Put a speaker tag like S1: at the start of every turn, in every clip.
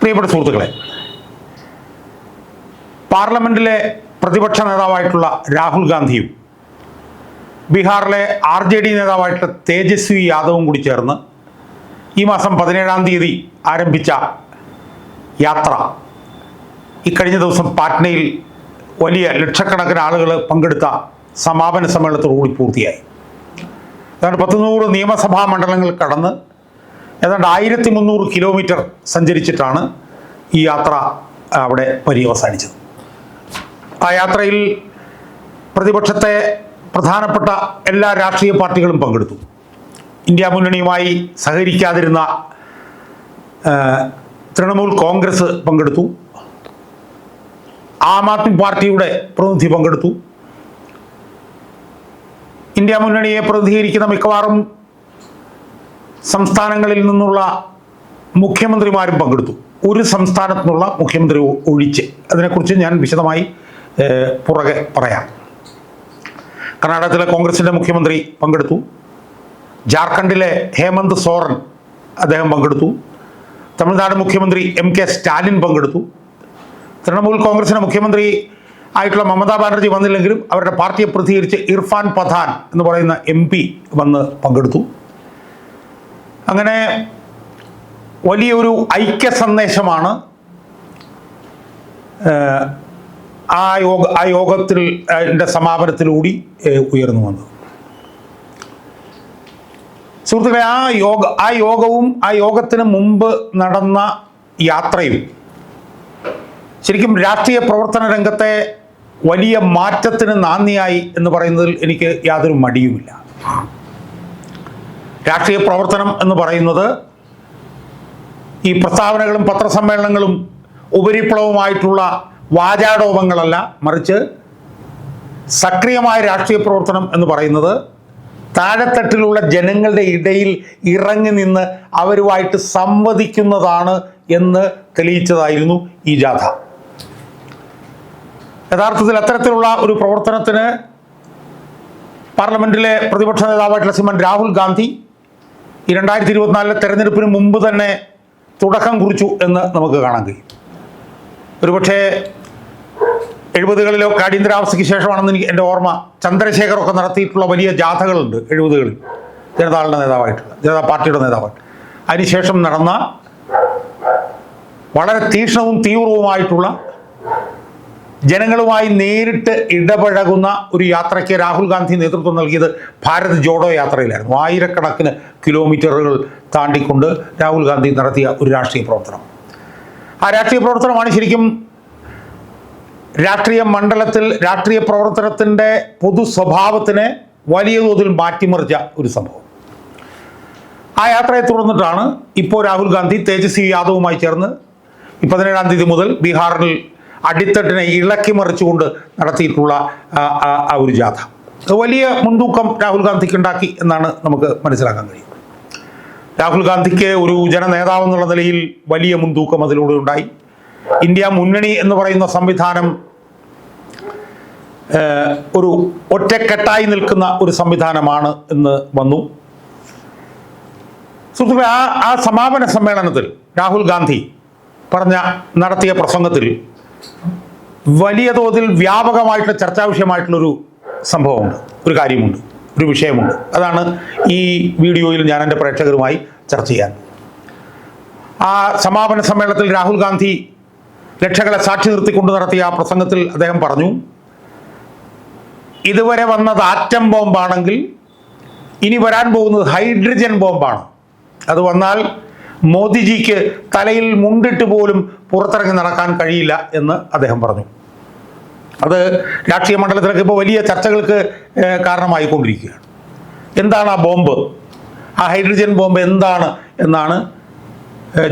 S1: പ്രിയപ്പെട്ട സുഹൃത്തുക്കളെ പാർലമെന്റിലെ പ്രതിപക്ഷ നേതാവായിട്ടുള്ള രാഹുൽ ഗാന്ധിയും ബീഹാറിലെ ആർ ജെ ഡി നേതാവായിട്ടുള്ള തേജസ്വി യാദവും കൂടി ചേർന്ന് ഈ മാസം പതിനേഴാം തീയതി ആരംഭിച്ച യാത്ര. ഇക്കഴിഞ്ഞ ദിവസം പാറ്റ്നയിൽ വലിയ ലക്ഷക്കണക്കിന് ആളുകൾ പങ്കെടുത്ത സമാപന സമ്മേളനത്തോടുകൂടി പൂർത്തിയായി. അതാണ് പത്ത് നൂറ് നിയമസഭാ മണ്ഡലങ്ങൾ കടന്ന് ഏതാണ്ട് ആയിരത്തി മുന്നൂറ് കിലോമീറ്റർ സഞ്ചരിച്ചിട്ടാണ് ഈ യാത്ര അവിടെ പര്യവസാനിച്ചത്. ആ യാത്രയിൽ പ്രതിപക്ഷത്തെ പ്രധാനപ്പെട്ട എല്ലാ രാഷ്ട്രീയ പാർട്ടികളും പങ്കെടുത്തു. ഇന്ത്യ മുന്നണിയുമായി സഹകരിക്കാതിരുന്ന തൃണമൂൽ കോൺഗ്രസ് പങ്കെടുത്തു. ആം ആദ്മി പാർട്ടിയുടെ പ്രതിനിധി പങ്കെടുത്തു. ഇന്ത്യ മുന്നണിയെ പ്രതിനിധീകരിക്കുന്ന മിക്കവാറും സംസ്ഥാനങ്ങളിൽ നിന്നുള്ള മുഖ്യമന്ത്രിമാരും പങ്കെടുത്തു. ഒരു സംസ്ഥാനത്തു നിന്നുള്ള മുഖ്യമന്ത്രി ഒഴിച്ച്. അതിനെക്കുറിച്ച് ഞാൻ വിശദമായി പുറകെ പറയാം. കർണാടകത്തിലെ കോൺഗ്രസിന്റെ മുഖ്യമന്ത്രി പങ്കെടുത്തു. ജാർഖണ്ഡിലെ ഹേമന്ത് സോറൻ അദ്ദേഹം പങ്കെടുത്തു. തമിഴ്നാട് മുഖ്യമന്ത്രി എം കെ സ്റ്റാലിൻ പങ്കെടുത്തു. തൃണമൂൽ കോൺഗ്രസിന്റെ മുഖ്യമന്ത്രി ആയിട്ടുള്ള മമതാ ബാനർജി വന്നില്ലെങ്കിലും അവരുടെ പാർട്ടിയെ പ്രതികരിച്ച് ഇർഫാൻ പഥാൻ എന്ന് പറയുന്ന എം വന്ന് പങ്കെടുത്തു. അങ്ങനെ വലിയൊരു ഐക്യ സന്ദേശമാണ് ആ യോഗ ആ യോഗത്തിൽ സമാപനത്തിലൂടി ഉയർന്നു വന്നത്. സുഹൃത്തുക്കളെ ആ യോഗ ആ യോഗവും ആ യോഗത്തിന് മുമ്പ് നടന്ന യാത്രയും ശരിക്കും രാഷ്ട്രീയ പ്രവർത്തന രംഗത്തെ വലിയ മാറ്റത്തിന് നാന്ദിയായി എന്ന് പറയുന്നതിൽ എനിക്ക് യാതൊരു മടിയുമില്ല. രാഷ്ട്രീയ പ്രവർത്തനം എന്ന് പറയുന്നത് ഈ പ്രസ്താവനകളും പത്രസമ്മേളനങ്ങളും ഉപരിപ്ലവമായിട്ടുള്ള വാചാടോപങ്ങളല്ല മറിച്ച് സക്രിയമായ രാഷ്ട്രീയ പ്രവർത്തനം എന്ന് പറയുന്നത് താഴെത്തട്ടിലുള്ള ജനങ്ങളുടെ ഇടയിൽ ഇറങ്ങി നിന്ന് അവരുമായിട്ട് സംവദിക്കുന്നതാണ് എന്ന് തെളിയിച്ചതായിരുന്നു ഈ ജാഥ. യഥാർത്ഥത്തിൽ അത്തരത്തിലുള്ള ഒരു പ്രവർത്തനത്തിന് പാർലമെന്റിലെ പ്രതിപക്ഷ നേതാവായിട്ടുള്ള ശ്രീമൻ രാഹുൽ ഗാന്ധി ഈ രണ്ടായിരത്തി ഇരുപത്തിനാലിലെ തെരഞ്ഞെടുപ്പിന് മുമ്പ് തന്നെ തുടക്കം കുറിച്ചു എന്ന് നമുക്ക് കാണാൻ കഴിയും. ഒരുപക്ഷേ എഴുപതുകളിലോ അടിയന്തരാവസ്ഥയ്ക്ക് ശേഷമാണെന്ന് എനിക്ക് എന്റെ ഓർമ്മ ചന്ദ്രശേഖറൊക്കെ നടത്തിയിട്ടുള്ള വലിയ ജാഥകളുണ്ട് എഴുപതുകളിൽ. ജനതാളുടെ നേതാവായിട്ടുള്ള ജനതാ പാർട്ടിയുടെ നേതാവായിട്ട്. അതിനുശേഷം നടന്ന വളരെ തീക്ഷ്ണവും തീവ്രവുമായിട്ടുള്ള ജനങ്ങളുമായി നേരിട്ട് ഇടപഴകുന്ന ഒരു യാത്രയ്ക്ക് രാഹുൽ ഗാന്ധി നേതൃത്വം നൽകിയത് ഭാരത് ജോഡോ യാത്രയിലായിരുന്നു. ആയിരക്കണക്കിന് കിലോമീറ്ററുകൾ താണ്ടിക്കൊണ്ട് രാഹുൽ ഗാന്ധി നടത്തിയ ഒരു രാഷ്ട്രീയ പ്രവർത്തനം. ആ രാഷ്ട്രീയ പ്രവർത്തനമാണ് ശരിക്കും രാഷ്ട്രീയ മണ്ഡലത്തിൽ രാഷ്ട്രീയ പ്രവർത്തനത്തിന്റെ പൊതു സ്വഭാവത്തിനെ വലിയ തോതിൽ മാറ്റിമറിച്ച ഒരു സംഭവം. ആ യാത്രയെ തുടർന്നിട്ടാണ് ഇപ്പോൾ രാഹുൽ ഗാന്ധി തേജസ്വി യാദവുമായി ചേർന്ന് പതിനേഴാം തീയതി മുതൽ ബീഹാറിൽ അടിത്തട്ടിനെ ഇളക്കി മറിച്ചുകൊണ്ട് നടത്തിയിട്ടുള്ള ആ, ഒരു ജാഥ. വലിയ മുൻതൂക്കം രാഹുൽ ഗാന്ധിക്ക് ഉണ്ടാക്കി എന്നാണ് നമുക്ക് മനസ്സിലാക്കാൻ കഴിയും രാഹുൽ ഗാന്ധിക്ക് ഒരു ജനനേതാവ് എന്നുള്ള നിലയിൽ വലിയ മുൻതൂക്കം അതിലൂടെ ഉണ്ടായി. ഇന്ത്യ മുന്നണി എന്ന് പറയുന്ന സംവിധാനം ഒരു ഒറ്റക്കെട്ടായി നിൽക്കുന്ന ഒരു സംവിധാനമാണ് എന്ന് വന്നു. സുഹൃത്തുക്കളെ ആ ആ സമാപന സമ്മേളനത്തിൽ രാഹുൽ ഗാന്ധി പറഞ്ഞ നടത്തിയ പ്രസംഗത്തിൽ വലിയ തോതിൽ വ്യാപകമായിട്ടുള്ള ചർച്ചാ വിഷയമായിട്ടുള്ളൊരു സംഭവമുണ്ട്. ഒരു കാര്യമുണ്ട്. ഒരു വിഷയമുണ്ട്. അതാണ് ഈ വീഡിയോയിൽ ഞാൻ എന്റെ പ്രേക്ഷകരുമായി ചർച്ച ചെയ്യാൻ. ആ സമാപന സമ്മേളനത്തിൽ രാഹുൽ ഗാന്ധി രക്ഷകളെ സാക്ഷി നിർത്തിക്കൊണ്ട് നടത്തിയ ആ പ്രസംഗത്തിൽ അദ്ദേഹം പറഞ്ഞു ഇതുവരെ വന്നത് ആറ്റം ബോംബാണെങ്കിൽ ഇനി വരാൻ പോകുന്നത് ഹൈഡ്രജൻ ബോംബാണ്. അത് വന്നാൽ മോദിജിക്ക് തലയിൽ മുണ്ടിട്ട് പോലും പുറത്തിറങ്ങി നടക്കാൻ കഴിയില്ല എന്ന് അദ്ദേഹം പറഞ്ഞു. അത് രാഷ്ട്രീയ മണ്ഡലത്തിലൊക്കെ ഇപ്പോൾ വലിയ ചർച്ചകൾക്ക് കാരണമായിക്കൊണ്ടിരിക്കുകയാണ്. എന്താണ് ആ ബോംബ്? ആ ഹൈഡ്രജൻ ബോംബ് എന്താണ് എന്നാണ്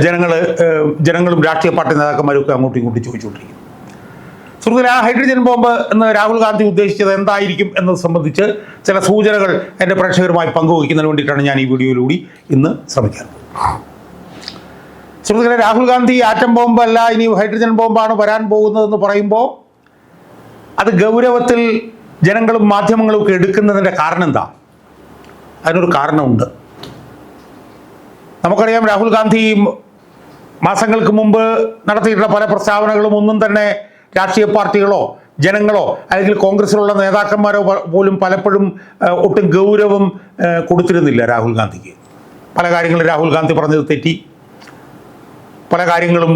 S1: ജനങ്ങൾ ജനങ്ങളും രാഷ്ട്രീയ പാർട്ടി നേതാക്കന്മാരും ഒക്കെ അങ്ങോട്ടും ഇങ്ങോട്ടും ചോദിച്ചുകൊണ്ടിരിക്കുന്നത്. സുഹൃത്തുക്കളെ ആ ഹൈഡ്രജൻ ബോംബ് എന്ന് രാഹുൽ ഗാന്ധി ഉദ്ദേശിച്ചത് എന്തായിരിക്കും എന്നത് സംബന്ധിച്ച് ചില സൂചനകൾ എന്റെ പ്രേക്ഷകരുമായി പങ്കുവയ്ക്കുന്നതിന് വേണ്ടിയിട്ടാണ് ഞാൻ ഈ വീഡിയോയിലൂടെ ഇന്ന് ശ്രമിക്കുന്നത്. സുഹൃത്തുക്കളെ രാഹുൽ ഗാന്ധി ആറ്റം ബോംബ് അല്ല ഇനി ഹൈഡ്രജൻ ബോംബാണ് വരാൻ പോകുന്നതെന്ന് പറയുമ്പോൾ അത് ഗൗരവത്തിൽ ജനങ്ങളും മാധ്യമങ്ങളും ഒക്കെ എടുക്കുന്നതിന്റെ കാരണം എന്താ അതിനൊരു കാരണമുണ്ട്. നമുക്കറിയാം രാഹുൽ ഗാന്ധി മാസങ്ങൾക്ക് മുമ്പ് നടത്തിയിട്ടുള്ള പല പ്രസ്താവനകളും ഒന്നും തന്നെ രാഷ്ട്രീയ പാർട്ടികളോ ജനങ്ങളോ അല്ലെങ്കിൽ കോൺഗ്രസിലുള്ള നേതാക്കന്മാരോ പോലും പലപ്പോഴും ഒട്ടും ഗൗരവം കൊടുത്തിരുന്നില്ല രാഹുൽ ഗാന്ധിക്ക്. പല കാര്യങ്ങളും രാഹുൽ ഗാന്ധി പറഞ്ഞത് തെറ്റി. പല കാര്യങ്ങളും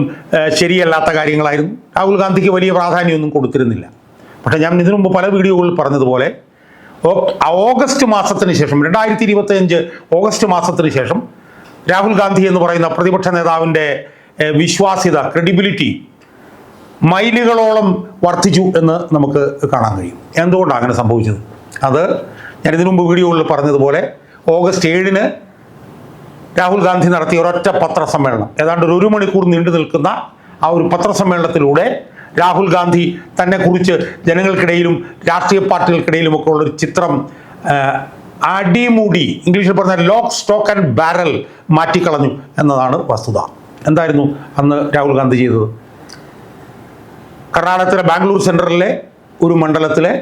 S1: ശരിയല്ലാത്ത കാര്യങ്ങളായിരുന്നു. രാഹുൽ ഗാന്ധിക്ക് വലിയ പ്രാധാന്യമൊന്നും കൊടുത്തിരുന്നില്ല. പക്ഷേ ഞാൻ ഇതിനു മുമ്പ് പല വീഡിയോകളിൽ പറഞ്ഞതുപോലെ ഓഗസ്റ്റ് മാസത്തിന് ശേഷം രണ്ടായിരത്തി ഇരുപത്തിയഞ്ച് ഓഗസ്റ്റ് മാസത്തിന് ശേഷം രാഹുൽ ഗാന്ധി എന്ന് പറയുന്ന പ്രതിപക്ഷ നേതാവിന്റെ വിശ്വാസ്യത ക്രെഡിബിലിറ്റി മൈലുകളോളം വർദ്ധിച്ചു എന്ന് നമുക്ക് കാണാൻ കഴിയും. എന്തുകൊണ്ടാണ് അങ്ങനെ സംഭവിച്ചത്? അത് ഞാൻ ഇതിനു മുമ്പ് വീഡിയോകളിൽ പറഞ്ഞതുപോലെ ഓഗസ്റ്റ് ഏഴിന് രാഹുൽ ഗാന്ധി നടത്തിയ ഒരൊറ്റ പത്രസമ്മേളനം. ഏതാണ്ട് ഒരു മണിക്കൂർ നീണ്ടു നിൽക്കുന്ന ആ ഒരു പത്രസമ്മേളനത്തിലൂടെ രാഹുൽ ഗാന്ധി തന്നെ കുറിച്ച് ജനങ്ങൾക്കിടയിലും രാഷ്ട്രീയ പാർട്ടികൾക്കിടയിലും ഒക്കെ ഉള്ളൊരു ചിത്രം അടിമുടി ഇംഗ്ലീഷിൽ പറഞ്ഞ ലോക്ക് സ്റ്റോക്ക് ആൻഡ് ബാരൽ മാറ്റിക്കളഞ്ഞു എന്നതാണ് വസ്തുത. എന്തായിരുന്നു അന്ന് രാഹുൽ ഗാന്ധി ചെയ്തത്? കർണാടകത്തിലെ ബാംഗ്ലൂർ സെൻട്രലിലെ ഒരു മണ്ഡലത്തിലെ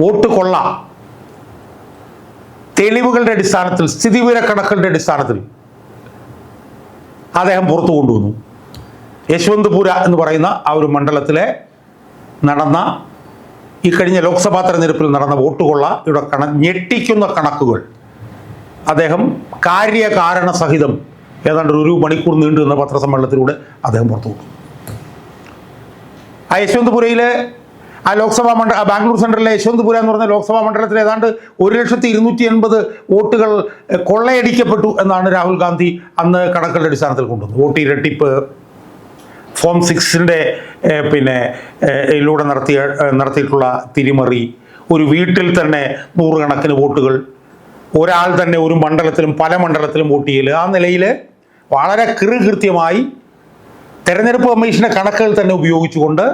S1: വോട്ട് കൊള്ള തെളിവുകളുടെ അടിസ്ഥാനത്തിൽ സ്ഥിതിവിവരക്കണക്കുകളുടെ അടിസ്ഥാനത്തിൽ അദ്ദേഹം പുറത്തു കൊണ്ടുവന്നു. യശ്വന്ത്പുര എന്ന് പറയുന്ന ആ ഒരു മണ്ഡലത്തിലെ നടന്ന ഈ കഴിഞ്ഞ ലോക്സഭാ തെരഞ്ഞെടുപ്പിൽ നടന്ന വോട്ടുകൊള്ള ഇവിടെ കണ ഞെട്ടിക്കുന്ന കണക്കുകൾ. അദ്ദേഹം കാര്യകാരണ സഹിതം ഏതാണ്ട് ഒരു മണിക്കൂർ നീണ്ടു നിന്ന പത്രസമ്മേളനത്തിലൂടെ അദ്ദേഹം പുറത്തു കൊണ്ടു. ആ യശ്വന്ത്പുരയിലെ ആ ലോക്സഭാ മണ്ഡല ബാംഗ്ലൂർ സെൻട്രലിലെ യശ്വന്ത്പുര എന്ന് പറഞ്ഞ ലോക്സഭാ മണ്ഡലത്തിൽ ഏതാണ്ട് ഒരു ലക്ഷത്തി ഇരുന്നൂറ്റി എൺപത് വോട്ടുകൾ കൊള്ളയടിക്കപ്പെട്ടു എന്നാണ് രാഹുൽ ഗാന്ധി അന്ന് കണക്കുകളുടെ അടിസ്ഥാനത്തിൽ കൊണ്ടുവന്നത്. വോട്ട് ഇരട്ടിപ്പ് ഫോം സിക്സിന്റെ പിന്നെ ഇതിലൂടെ നടത്തിയ നടത്തിയിട്ടുള്ള തിരിമറി ഒരു വീട്ടിൽ തന്നെ നൂറുകണക്കിന് വോട്ടുകൾ ഒരാൾ തന്നെ ഒരു മണ്ഡലത്തിലും പല മണ്ഡലത്തിലും വോട്ട് ചെയ്യൽ ആ നിലയിൽ വളരെ കൃകൃത്യമായി തെരഞ്ഞെടുപ്പ് കമ്മീഷന്റെ കണക്കുകൾ തന്നെ ഉപയോഗിച്ചുകൊണ്ട്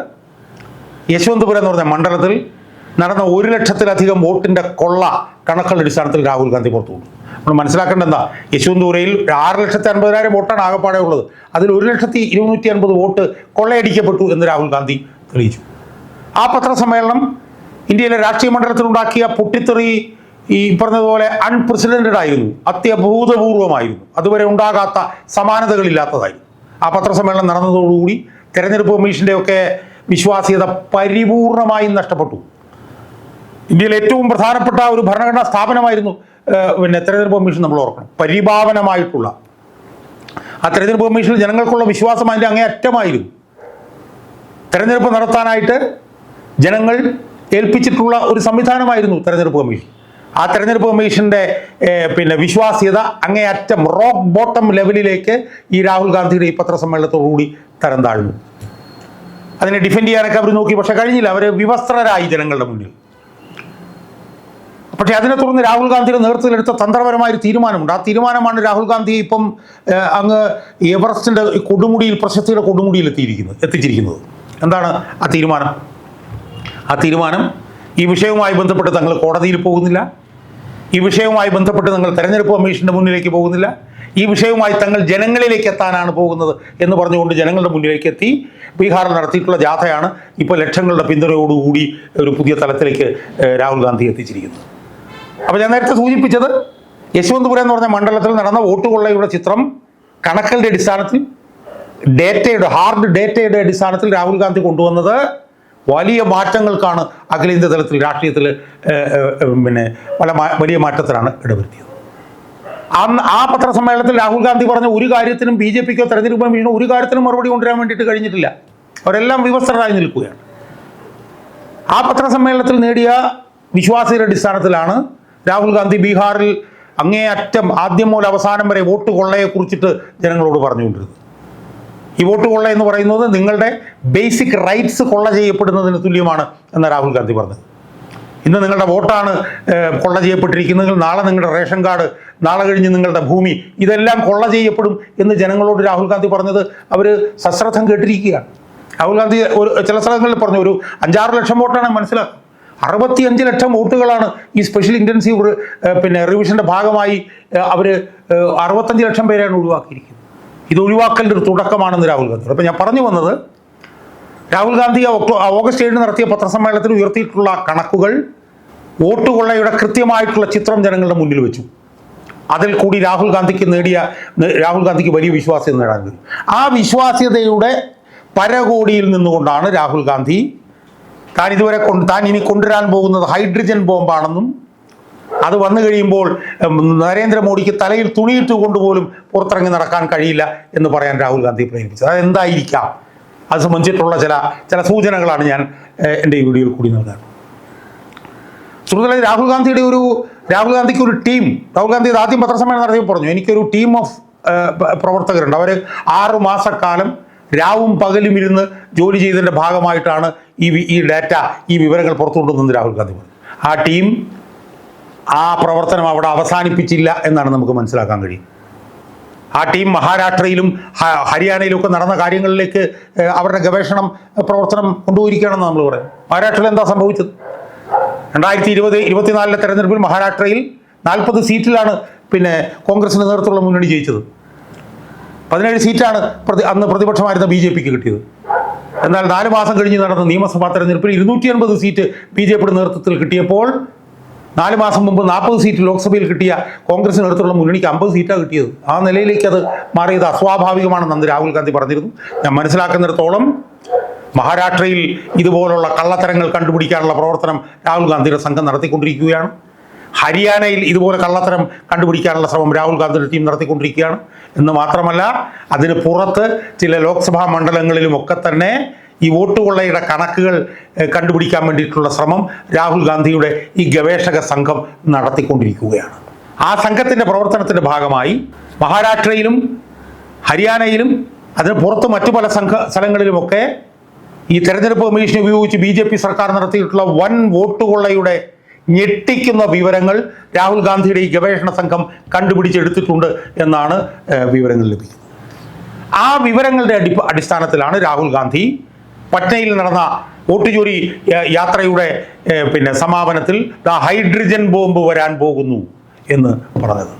S1: യശവന്തപുരം എന്ന് പറഞ്ഞ മണ്ഡലത്തിൽ നടന്ന ഒരു ലക്ഷത്തിലധികം വോട്ടിന്റെ കൊള്ള കണക്കുകളുടെ അടിസ്ഥാനത്തിൽ രാഹുൽ ഗാന്ധി പുറത്തു നമ്മൾ മനസ്സിലാക്കേണ്ട എന്താ? യശുവന്തൂരയിൽ ആറ് ലക്ഷത്തി അൻപതിനായിരം വോട്ടാണ് ആകെപ്പാടെ ഉള്ളത്. അതിൽ ഒരു ലക്ഷത്തി ഇരുന്നൂറ്റി അൻപത് വോട്ട് കൊള്ളയടിക്കപ്പെട്ടു എന്ന് രാഹുൽ ഗാന്ധി തെളിയിച്ചു. ആ പത്രസമ്മേളനം ഇന്ത്യയിലെ രാഷ്ട്രീയ മണ്ഡലത്തിലുണ്ടാക്കിയ പൊട്ടിത്തെറി ഈ പറഞ്ഞതുപോലെ അൺപ്രസിഡന്റഡ് ആയിരുന്നു. അത്യഭൂതപൂർവമായിരുന്നു. അതുവരെ ഉണ്ടാകാത്ത സമാനതകളില്ലാത്തതായി ആ പത്രസമ്മേളനം നടന്നതോടുകൂടി തെരഞ്ഞെടുപ്പ് കമ്മീഷന്റെ ഒക്കെ വിശ്വാസ്യത പരിപൂർണമായും നഷ്ടപ്പെട്ടു. ഇന്ത്യയിലെ ഏറ്റവും പ്രധാനപ്പെട്ട ഒരു ഭരണഘടനാ സ്ഥാപനമായിരുന്നു പിന്നെ തെരഞ്ഞെടുപ്പ് കമ്മീഷൻ നമ്മൾ ഓർക്കണം. പരിഭാവനമായിട്ടുള്ള. ആ തെരഞ്ഞെടുപ്പ് കമ്മീഷനിൽ ജനങ്ങൾക്കുള്ള വിശ്വാസം അതിന്റെ അങ്ങേയറ്റമായിരുന്നു. തെരഞ്ഞെടുപ്പ് നടത്താനായിട്ട് ജനങ്ങൾ ഏൽപ്പിച്ചിട്ടുള്ള ഒരു സംവിധാനമായിരുന്നു തെരഞ്ഞെടുപ്പ് കമ്മീഷൻ. ആ തെരഞ്ഞെടുപ്പ് കമ്മീഷന്റെ പിന്നെ വിശ്വാസ്യത അങ്ങേയറ്റം റോക്ക് ബോട്ടം ലെവലിലേക്ക് ഈ രാഹുൽ ഗാന്ധിയുടെ ഈ പത്രസമ്മേളനത്തോടുകൂടി തരം താഴ്ന്നു. അതിനെ ഡിഫെൻഡ് ചെയ്യാനൊക്കെ അവർ നോക്കി. പക്ഷെ കഴിഞ്ഞില്ല. അവർ വിവസ്ത്രരായി ജനങ്ങളുടെ മുന്നിൽ. പക്ഷേ അതിനെ തുടർന്ന് രാഹുൽ ഗാന്ധിയുടെ നേതൃത്വത്തിലെടുത്ത തന്ത്രപരമായ ഒരു തീരുമാനമുണ്ട്. ആ തീരുമാനമാണ് രാഹുൽ ഗാന്ധി ഇപ്പം അങ്ങ് എവറസ്റ്റിന്റെ കൊടുമുടിയിൽ പ്രശസ്തിയുടെ കൊടുമുടിയിൽ എത്തിയിരിക്കുന്നത് എത്തിച്ചിരിക്കുന്നത്. എന്താണ് ആ തീരുമാനം? ആ തീരുമാനം ഈ വിഷയവുമായി ബന്ധപ്പെട്ട് തങ്ങൾ കോടതിയിൽ പോകുന്നില്ല. ഈ വിഷയവുമായി ബന്ധപ്പെട്ട് തങ്ങൾ തെരഞ്ഞെടുപ്പ് കമ്മീഷന്റെ മുന്നിലേക്ക് പോകുന്നില്ല. ഈ വിഷയവുമായി തങ്ങൾ ജനങ്ങളിലേക്ക് എത്താനാണ് പോകുന്നത് എന്ന് പറഞ്ഞുകൊണ്ട് ജനങ്ങളുടെ മുന്നിലേക്ക് എത്തി. ബീഹാറിൽ നടത്തിയിട്ടുള്ള ജാഥയാണ് ഇപ്പോൾ ലക്ഷങ്ങളുടെ പിന്തുണയോടുകൂടി ഒരു പുതിയ തലത്തിലേക്ക് രാഹുൽ ഗാന്ധി എത്തിച്ചിരിക്കുന്നത്. അപ്പോൾ ഞാൻ നേരത്തെ സൂചിപ്പിച്ചത് യശവന്ത്പുരം എന്ന് പറഞ്ഞ മണ്ഡലത്തിൽ നടന്ന വോട്ട് കൊള്ളയുടെ ചിത്രം കണക്കലിന്റെ അടിസ്ഥാനത്തിൽ ഡേറ്റയുടെ ഹാർഡ് ഡേറ്റയുടെ അടിസ്ഥാനത്തിൽ രാഹുൽ ഗാന്ധി കൊണ്ടുവന്നത് വലിയ മാറ്റങ്ങൾക്കാണ് അഖിലേന്ത്യാ തലത്തിൽ രാഷ്ട്രീയത്തിൽ പിന്നെ വലിയ മാറ്റത്തിലാണ് ഇടവരുത്തിയത്. അന്ന് ആ പത്രസമ്മേളനത്തിൽ രാഹുൽ ഗാന്ധി പറഞ്ഞ ഒരു കാര്യത്തിനും ബി ജെ പിക്കോ തെരഞ്ഞെടുപ്പ് കമ്മീഷനോ ഒരു കാര്യത്തിനും മറുപടി കൊണ്ടുവരാൻ വേണ്ടിയിട്ട് കഴിഞ്ഞിട്ടില്ല. അവരെല്ലാം വിവസ്ത്രരായി നിൽക്കുകയാണ്. ആ പത്രസമ്മേളനത്തിൽ നേടിയ വിശ്വാസിയുടെ അടിസ്ഥാനത്തിലാണ് രാഹുൽ ഗാന്ധി ബീഹാറിൽ അങ്ങേയറ്റം ആദ്യം മുതൽ അവസാനം വരെ വോട്ട് കൊള്ളയെ കുറിച്ചിട്ട് ജനങ്ങളോട് പറഞ്ഞുകൊണ്ടിരുന്നത്. ഈ വോട്ട് കൊള്ള എന്ന് പറയുന്നത് നിങ്ങളുടെ ബേസിക് റൈറ്റ്സ് കൊള്ള ചെയ്യപ്പെടുന്നതിന് തുല്യമാണ് എന്ന് രാഹുൽ ഗാന്ധി പറഞ്ഞത്. ഇന്ന് നിങ്ങളുടെ വോട്ടാണ് കൊള്ള ചെയ്യപ്പെട്ടിരിക്കുന്നതെങ്കിൽ നാളെ നിങ്ങളുടെ റേഷൻ കാർഡ് നാളെ കഴിഞ്ഞ് നിങ്ങളുടെ ഭൂമി ഇതെല്ലാം കൊള്ള ചെയ്യപ്പെടും എന്ന് ജനങ്ങളോട് രാഹുൽ ഗാന്ധി പറഞ്ഞത് അവർ സശ്രദ്ധം കേട്ടിരിക്കുകയാണ്. രാഹുൽ ഗാന്ധി ഒരു ചില സ്ഥലങ്ങളിൽ പറഞ്ഞു ഒരു അഞ്ചാറ് ലക്ഷം വോട്ടാണ് മനസ്സിലാക്കുക അറുപത്തിയഞ്ച് ലക്ഷം വോട്ടുകളാണ് ഈ സ്പെഷ്യൽ ഇന്റൻസീവ് പിന്നെ റിവിഷന്റെ ഭാഗമായി അവർ അറുപത്തഞ്ച് ലക്ഷം പേരെയാണ് ഒഴിവാക്കിയിരിക്കുന്നത്. ഇത് ഒഴിവാക്കലിന്റെ ഒരു തുടക്കമാണെന്ന് രാഹുൽ ഗാന്ധി അപ്പോൾ ഞാൻ പറഞ്ഞു വന്നത് രാഹുൽ ഗാന്ധി ഓഗസ്റ്റ് ഏഴിന് നടത്തിയ പത്രസമ്മേളനത്തിൽ ഉയർത്തിയിട്ടുള്ള കണക്കുകൾ വോട്ട് കൊള്ളയുടെ കൃത്യമായിട്ടുള്ള ചിത്രം ജനങ്ങളുടെ മുന്നിൽ വെച്ചു. അതിൽ കൂടി രാഹുൽ ഗാന്ധിക്ക് നേടിയ രാഹുൽ ഗാന്ധിക്ക് വലിയ വിശ്വാസ്യത നേടാൻ കഴിയും. ആ വിശ്വാസ്യതയുടെ പരകോടിയിൽ നിന്നുകൊണ്ടാണ് രാഹുൽ ഗാന്ധി താൻ ഇതുവരെ കൊണ്ട് താൻ ഇനി കൊണ്ടുവരാൻ പോകുന്നത് ഹൈഡ്രജൻ ബോംബാണെന്നും അത് വന്നു കഴിയുമ്പോൾ നരേന്ദ്രമോദിക്ക് തലയിൽ തുണിയിട്ട് കൊണ്ടുപോലും പുറത്തിറങ്ങി നടക്കാൻ കഴിയില്ല എന്ന് പറയാൻ രാഹുൽ ഗാന്ധി പ്രേരിപ്പിച്ചത്. അത് എന്തായിരിക്കാം അത് സംബന്ധിച്ചിട്ടുള്ള ചില ചില സൂചനകളാണ് ഞാൻ എന്റെ ഈ വീഡിയോയിൽ കൂടി നൽകാറ്. സുഹൃത്തുക്കളെ രാഹുൽ ഗാന്ധിയുടെ ഒരു രാഹുൽ ഗാന്ധിക്ക് ഒരു ടീം രാഹുൽ ഗാന്ധി ആദ്യം പത്രസമ്മേളനം നടത്തിയപ്പോൾ പറഞ്ഞു എനിക്കൊരു ടീം ഓഫ് പ്രവർത്തകരുണ്ട്. അവർ ആറു മാസക്കാലം രാവും പകലും ഇരുന്ന് ജോലി ചെയ്തതിന്റെ ഭാഗമായിട്ടാണ് ഈ ഈ ഡാറ്റ ഈ വിവരങ്ങൾ പുറത്തുകൊണ്ടുവന്നത് രാഹുൽ ഗാന്ധി പറഞ്ഞു. ആ ടീം ആ പ്രവർത്തനം അവിടെ അവസാനിപ്പിച്ചില്ല എന്നാണ് നമുക്ക് മനസ്സിലാക്കാൻ കഴിയും. ആ ടീം മഹാരാഷ്ട്രയിലും ഹരിയാനയിലും ഒക്കെ നടന്ന കാര്യങ്ങളിലേക്ക് അവരുടെ ഗവേഷണം പ്രവർത്തനം കൊണ്ടുപോയിരിക്കുകയാണെന്ന് നമ്മൾ പറയാം മഹാരാഷ്ട്രയിൽ എന്താ സംഭവിച്ചത്? രണ്ടായിരത്തി ഇരുപത് ഇരുപത്തിനാലിലെ തെരഞ്ഞെടുപ്പിൽ മഹാരാഷ്ട്രയിൽ നാൽപ്പത് സീറ്റിലാണ് പിന്നെ കോൺഗ്രസിന് നേതൃത്വമുള്ള മുന്നണി ജയിച്ചത്. പതിനേഴ് സീറ്റാണ് പ്രതി അന്ന് പ്രതിപക്ഷമായിരുന്ന ബി ജെ പിക്ക് കിട്ടിയത്. എന്നാൽ നാല് മാസം കഴിഞ്ഞ് നടന്ന നിയമസഭാ തെരഞ്ഞെടുപ്പിൽ ഇരുന്നൂറ്റി അൻപത് സീറ്റ് ബി ജെ പിയുടെ നേതൃത്വത്തിൽ കിട്ടിയപ്പോൾ നാല് മാസം മുമ്പ് നാൽപ്പത് സീറ്റ് ലോക്സഭയിൽ കിട്ടിയ കോൺഗ്രസ് അടുത്തുള്ള മുന്നണിക്ക് അമ്പത് സീറ്റാണ് കിട്ടിയത്. ആ നിലയിലേക്ക് അത് മാറിയത് അസ്വാഭാവികമാണെന്ന് അന്ന് രാഹുൽ ഗാന്ധി പറഞ്ഞിരുന്നു. ഞാൻ മനസ്സിലാക്കുന്നിടത്തോളം മഹാരാഷ്ട്രയിൽ ഇതുപോലുള്ള കള്ളത്തരങ്ങൾ കണ്ടുപിടിക്കാനുള്ള പ്രവർത്തനം രാഹുൽ ഗാന്ധിയുടെ സംഘം നടത്തിക്കൊണ്ടിരിക്കുകയാണ്. ഹരിയാനയിൽ ഇതുപോലെ കള്ളത്തരം കണ്ടുപിടിക്കാനുള്ള ശ്രമം രാഹുൽ ഗാന്ധിയുടെ ടീം നടത്തിക്കൊണ്ടിരിക്കുകയാണ്. എന്ന് മാത്രമല്ല അതിന് പുറത്ത് ചില ലോക്സഭാ മണ്ഡലങ്ങളിലുമൊക്കെ തന്നെ ഈ വോട്ട് കൊള്ളയുടെ കണക്കുകൾ കണ്ടുപിടിക്കാൻ വേണ്ടിയിട്ടുള്ള ശ്രമം രാഹുൽ ഗാന്ധിയുടെ ഈ ഗവേഷക സംഘം നടത്തിക്കൊണ്ടിരിക്കുകയാണ്. ആ സംഘത്തിന്റെ പ്രവർത്തനത്തിന്റെ ഭാഗമായി മഹാരാഷ്ട്രയിലും ഹരിയാനയിലും അതിന് പുറത്ത് മറ്റു പല സംഘ സ്ഥലങ്ങളിലുമൊക്കെ ഈ തെരഞ്ഞെടുപ്പ് കമ്മീഷൻ ഉപയോഗിച്ച് ബി ജെ പി സർക്കാർ നടത്തിയിട്ടുള്ള വൻ വോട്ട് കൊള്ളയുടെ ഞെട്ടിക്കുന്ന വിവരങ്ങൾ രാഹുൽ ഗാന്ധിയുടെ ഈ ഗവേഷണ സംഘം കണ്ടുപിടിച്ചെടുത്തിട്ടുണ്ട് എന്നാണ് വിവരങ്ങൾ ലഭിക്കുന്നത്. ആ വിവരങ്ങളുടെ അടി അടിസ്ഥാനത്തിലാണ് രാഹുൽ ഗാന്ധി പട്നയിൽ നടന്ന വോട്ട് ചോരി യാത്രയുടെ പിന്നെ സമാപനത്തിൽ ദ ഹൈഡ്രജൻ ബോംബ് വരാൻ പോകുന്നു എന്ന് പറഞ്ഞത്.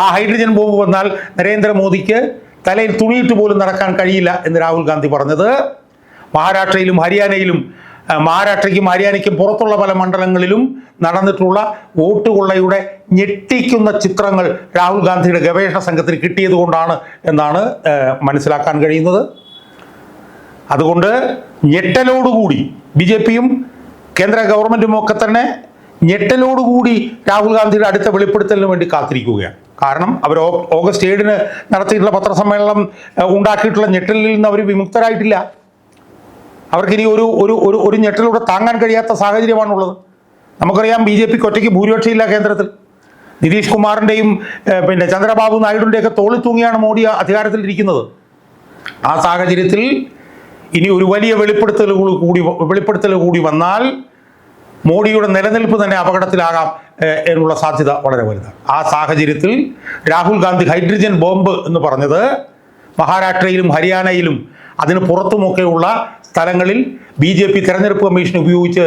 S1: ആ ഹൈഡ്രജൻ ബോംബ് വന്നാൽ നരേന്ദ്രമോദിക്ക് തലയിൽ തുണിയിട്ട് പോലും നടക്കാൻ കഴിയില്ല എന്ന് രാഹുൽ ഗാന്ധി പറഞ്ഞത്. മഹാരാഷ്ട്രയിലും ഹരിയാനയിലും മഹാരാഷ്ട്രയ്ക്കും ഹരിയാനയ്ക്കും പുറത്തുള്ള പല മണ്ഡലങ്ങളിലും നടന്നിട്ടുള്ള വോട്ട് കൊള്ളയുടെ ഞെട്ടിക്കുന്ന ചിത്രങ്ങൾ രാഹുൽ ഗാന്ധിയുടെ ഗവേഷണ സംഘത്തിന് കിട്ടിയത് കൊണ്ടാണ് എന്നാണ് മനസ്സിലാക്കാൻ കഴിയുന്നത്. അതുകൊണ്ട് ഞെട്ടലോടുകൂടി ബി ജെ പിയും കേന്ദ്ര ഗവൺമെന്റും ഒക്കെ തന്നെ ഞെട്ടലോടുകൂടി രാഹുൽ ഗാന്ധിയുടെ അടുത്ത വെളിപ്പെടുത്തലിന് വേണ്ടി കാത്തിരിക്കുകയാണ്. കാരണം അവർ ഓഗസ്റ്റ് ഏഴിന് നടത്തിയിട്ടുള്ള പത്രസമ്മേളനം ഉണ്ടാക്കിയിട്ടുള്ള ഞെട്ടലിൽ നിന്ന് അവർ വിമുക്തരായിട്ടില്ല. അവർക്കിനി ഒരു ഒരു ഒരു ഒരു ഞെട്ടലൂടെ താങ്ങാൻ കഴിയാത്ത സാഹചര്യമാണുള്ളത്. നമുക്കറിയാം ബി ജെ പിക്ക് ഒറ്റയ്ക്ക് ഭൂരിപക്ഷമില്ല കേന്ദ്രത്തിൽ. നിതീഷ് കുമാറിന്റെയും പിന്നെ ചന്ദ്രബാബു നായിഡുവിന്റെയൊക്കെ തോളിത്തൂങ്ങിയാണ് മോഡി അധികാരത്തിലിരിക്കുന്നത്. ആ സാഹചര്യത്തിൽ ഇനി ഒരു വലിയ വെളിപ്പെടുത്തൽ കൂടി വെളിപ്പെടുത്തൽ കൂടി വന്നാൽ മോഡിയുടെ നിലനിൽപ്പ് തന്നെ അപകടത്തിലാകാം എന്നുള്ള സാധ്യത വളരെ വലുതാണ്. ആ സാഹചര്യത്തിൽ രാഹുൽ ഗാന്ധി ഹൈഡ്രജൻ ബോംബ് എന്ന് പറഞ്ഞത് മഹാരാഷ്ട്രയിലും ഹരിയാനയിലും അതിന് പുറത്തുമൊക്കെയുള്ള സ്ഥലങ്ങളിൽ ബി ജെ പി തെരഞ്ഞെടുപ്പ് കമ്മീഷൻ ഉപയോഗിച്ച്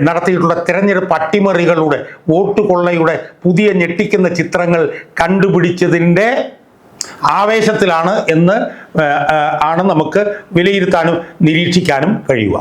S1: നടത്തിയിട്ടുള്ള തെരഞ്ഞെടുപ്പ് അട്ടിമറികളുടെ വോട്ട് കൊള്ളയുടെ പുതിയ ഞെട്ടിക്കുന്ന ചിത്രങ്ങൾ കണ്ടുപിടിച്ചതിന്റെ ആവേശത്തിലാണ് എന്ന് ആണ് നമുക്ക് വിലയിരുത്താനും നിരീക്ഷിക്കാനും കഴിയുക.